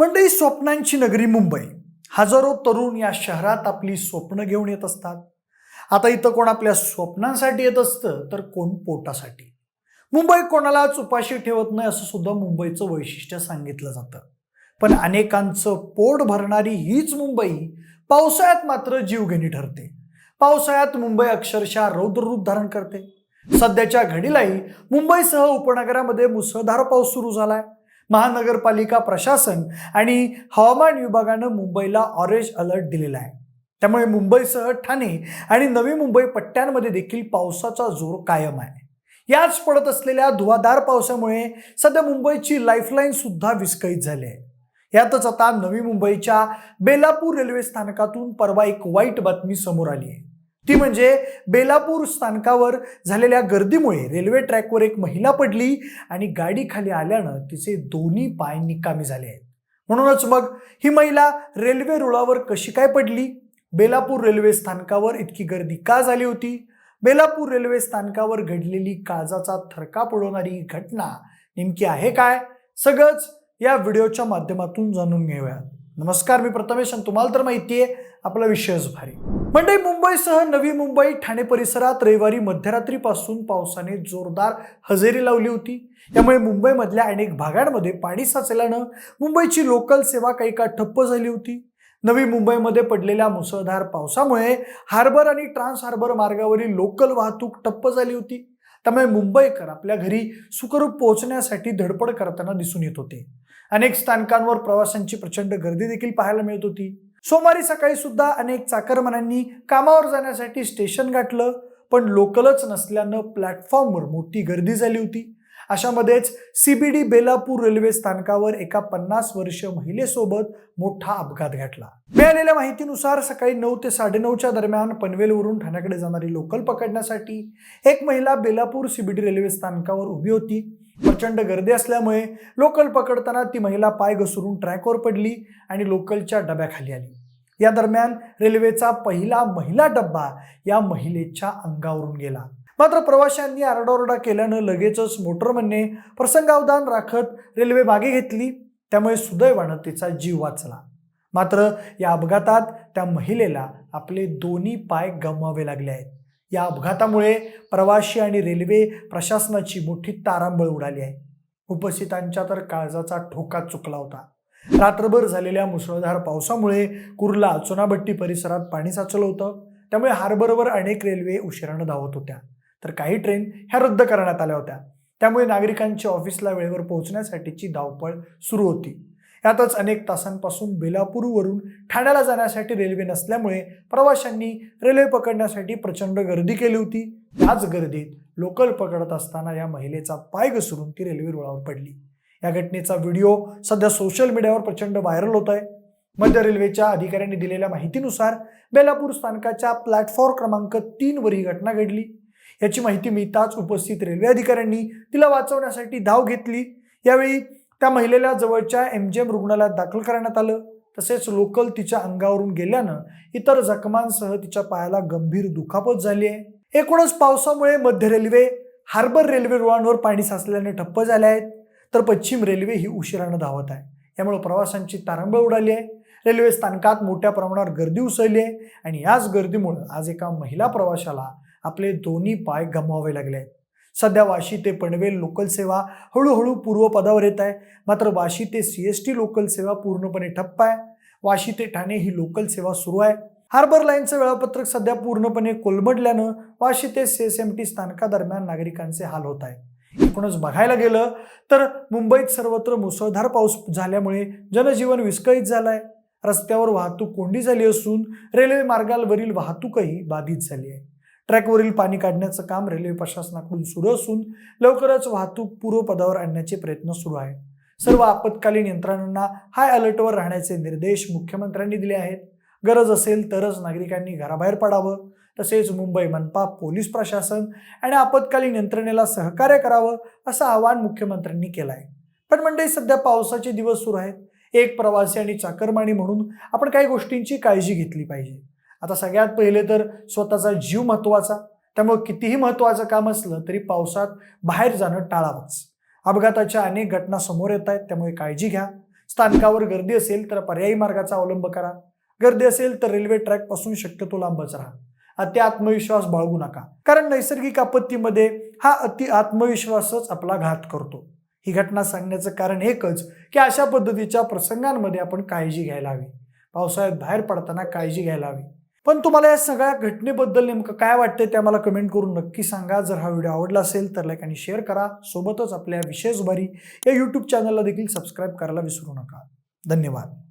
मंडळी स्वप्नांची नगरी मुंबई. हजारो तरुण या शहरात आपली स्वप्न घेऊन येत असतात. आता इथं कोण आपल्या स्वप्नांसाठी येत असतं तर कोण पोटासाठी. मुंबई कोणालाच उपाशी ठेवत नाही असं सुद्धा मुंबईचं वैशिष्ट्य सांगितलं जातं. पण अनेकांचं पोट भरणारी हीच मुंबई पावसाळ्यात मात्र जीवघेणी ठरते. पावसाळ्यात मुंबई अक्षरशः रौद्ररूप धारण करते. सध्याच्या घडीलाही मुंबईसह उपनगरामध्ये मुसळधार पाऊस सुरू झालाय. महानगरपालिका प्रशासन आणि हवामान विभागानं मुंबईला ऑरेंज अलर्ट दिलेला आहे. त्यामुळे मुंबईसह ठाणे आणि नवी मुंबई पट्ट्यांमध्ये देखील पावसाचा जोर कायम आहे. याच पडत असलेल्या धुवाधार पावसामुळे सध्या मुंबईची लाईफलाईन सुद्धा विस्कळीत झाली आहे. यातच आता नवी मुंबईच्या बेलापूर रेल्वे स्थानकातून परवा एक वाईट बातमी समोर आली आहे. ती म्हणजे बेलापूर स्थानकावर झालेल्या गर्दीमुळे रेल्वे ट्रॅकवर एक महिला पडली आणि गाडी खाली आल्यानं तिचे दोन्ही पाय निकामी झाले आहेत. म्हणूनच मग ही महिला रेल्वे रुळावर कशी काय पडली? बेलापूर रेल्वे स्थानकावर इतकी गर्दी का झाली होती? बेलापूर रेल्वे स्थानकावर घडलेली काळजाचा थरका पडवणारी ही घटना नेमकी आहे काय? सगळंच या व्हिडिओच्या माध्यमातून जाणून घेऊया नमस्कार मी प्रथमेश आणि तुम्हाला तर माहिती आहे आपला विषयच भारी. म्हणजे मुंबईसह नवी मुंबई ठाणे परिसरात रविवारी मध्यरात्रीपासून पावसाने जोरदार हजेरी लावली होती. त्यामुळे मुंबईमधल्या अनेक भागांमध्ये पाणी साचल्यानं मुंबईची लोकल सेवा काही काळ ठप्प झाली होती. नवी मुंबईमध्ये पडलेल्या मुसळधार पावसामुळे हार्बर आणि ट्रान्स हार्बर मार्गावरील लोकल वाहतूक ठप्प झाली होती. त्यामुळे मुंबईकर आपल्या घरी सुखरूप पोहोचण्यासाठी धडपड करताना दिसून येत होते. अनेक स्थानकांवर प्रवाशांची प्रचंड गर्दी देखील पाहायला मिळत होती. सोमवारी सकाळी सुद्धा अनेक चाकरमान्यांनी कामावर जाण्यासाठी स्टेशन गाठलं पण लोकलच नसल्यानं प्लॅटफॉर्मवर मोठी गर्दी झाली होती. अशामध्येच सीबीडी बेलापूर रेल्वे स्थानकावर एका पन्नास वर्षीय महिलेसोबत मोठा अपघात घडला. मिळालेल्या माहितीनुसार सकाळी नऊ ते साडेनऊच्या दरम्यान पनवेलवरून ठाण्याकडे जाणारी लोकल पकडण्यासाठी एक महिला बेलापूर सीबीडी रेल्वे स्थानकावर उभी होती. प्रचंड गर्दी असल्यामुळे लोकल पकडताना ती महिला पाय घसरून ट्रॅकवर पडली आणि लोकलच्या डब्याखाली आली. या दरम्यान रेल्वेचा पहिला महिला डब्बा या महिलेच्या अंगावरून गेला. मात्र प्रवाशांनी आरडाओरडा केल्यानं लगेचच मोटरमनने प्रसंगावधान राखत रेल्वे मागे घेतली. त्यामुळे सुदैवानं तिचा जीव वाचला. मात्र या अपघातात त्या महिलेला आपले दोन्ही पाय गमवावे लागले आहेत. या अपघातामुळे प्रवासी आणि रेल्वे प्रशासनाची मोठी तारांबळ उडाली आहे. उपस्थितांच्या तर काळजाचा ठोका चुकला होता. रात्रभर झालेल्या मुसळधार पावसामुळे कुर्ला चुनाभट्टी परिसरात पाणी साचलं होतं. त्यामुळे हार्बरवर अनेक रेल्वे उशिरानं धावत होत्या. तर काही ट्रेन ह्या रद्द करण्यात आल्या होत्या. त्यामुळे नागरिकांची ऑफिसला वेळेवर पोहोचण्यासाठीची धावपळ सुरू होती. यातच अनेक तासांपासून बेलापूरवरून ठाण्याला जाण्यासाठी रेल्वे नसल्यामुळे प्रवाशांनी रेल्वे पकडण्यासाठी प्रचंड गर्दी केली होती. याच गर्दीत लोकल पकडत असताना या महिलेचा पाय घसरून ती रेल्वे रुळावर पडली. या घटनेचा व्हिडिओ सध्या सोशल मीडियावर प्रचंड व्हायरल होत आहे. मध्य रेल्वेच्या अधिकाऱ्यांनी दिलेल्या माहितीनुसार बेलापूर स्थानकाच्या प्लॅटफॉर्म क्रमांक तीनवर ही घटना घडली. याची माहिती मिळताच उपस्थित रेल्वे अधिकाऱ्यांनी तिला वाचवण्यासाठी धाव घेतली. यावेळी त्या महिलेला जवळच्या एम जी एम रुग्णालयात दाखल करण्यात आलं. तसेच लोकल तिच्या अंगावरून गेल्यानं इतर जखमांसह तिच्या पायाला गंभीर दुखापत झाली आहे. एकूणच पावसामुळे मध्य रेल्वे हार्बर रेल्वे रुळांवर पाणी साचल्याने ठप्प झाले आहेत. तर पश्चिम रेल्वे ही उशिरानं धावत आहे. यामुळे प्रवाशांची तारांबळ उडाली आहे. रेल्वे स्थानकात मोठ्या प्रमाणावर गर्दी उसळली आहे आणि याच गर्दीमुळे आज एका महिला प्रवाशाला आपले दोन्ही पाय गमवावे लागले आहेत. सध्या वाशी ते पनवेल लोकल सेवा हळूहळू पूर्वपदावर येत आहे. मात्र वाशी ते सी एस टी लोकल सेवा पूर्णपणे ठप्प आहे. वाशी ते ठाणे ही लोकल सेवा सुरू आहे. हार्बर लाईनचं वेळापत्रक सध्या पूर्णपणे कोलमडल्यानं वाशी ते सी एस एम टी स्थानकादरम्यान नागरिकांचे हाल होत आहे एकूणच बघायला गेलं तर मुंबईत सर्वत्र मुसळधार पाऊस झाल्यामुळे जनजीवन विस्कळीत झालं आहे रस्त्यावर वाहतूक कोंडी झाली असून रेल्वे मार्गावरील वाहतूकही बाधित झाली आहे. ट्रॅकवरील पाणी काढण्याचं काम रेल्वे प्रशासनाकडून सुरू असून लवकरच वाहतूक पूर्वपदावर आणण्याचे प्रयत्न सुरू आहेत. सर्व आपत्कालीन यंत्रणांना हाय अलर्टवर राहण्याचे निर्देश मुख्यमंत्र्यांनी दिले आहेत. गरज असेल तरच नागरिकांनी घराबाहेर पडावं. तसेच मुंबई मनपा पोलीस प्रशासन आणि आपत्कालीन यंत्रणेला सहकार्य करावं असं आवाहन मुख्यमंत्र्यांनी केलं आहे पण मंडळी सध्या पावसाचे दिवस सुरू आहेत. एक प्रवासी आणि चाकरमानी म्हणून आपण काही गोष्टींची काळजी घेतली पाहिजे. आता सगळ्यात पहिले तर स्वतःचा जीव महत्त्वाचा त्यामुळे कितीही महत्त्वाचं काम असलं तरी पावसात बाहेर जाणं टाळावंच. अपघाताच्या अनेक घटना समोर येत आहेत त्यामुळे काळजी घ्या. स्थानकावर गर्दी असेल तर पर्यायी मार्गाचा अवलंब करा. गर्दी असेल तर रेल्वे ट्रॅकपासून शक्यतो लांबच राहा. अति आत्मविश्वास बाळगू नका. कारण नैसर्गिक आपत्तीमध्ये हा अति आत्मविश्वासच आपला घात करतो. ही घटना सांगण्याचं कारण एकच की अशा पद्धतीच्या प्रसंगांमध्ये आपण काळजी घ्यायला हवी. पावसाळ्यात बाहेर पडताना काळजी घ्यायला हवी. पण तुम्हाला या सगळ्या घटनेबद्दल नेमकं काय वाटतंय ते आम्हाला कमेंट करून नक्की सांगा. जर हा व्हिडिओ आवडला असेल तर लाईक आणि शेअर करा. सोबतच आपल्या विशेष भारी या यूट्यूब चॅनलला देखील सबस्क्राईब करायला विसरू नका. धन्यवाद.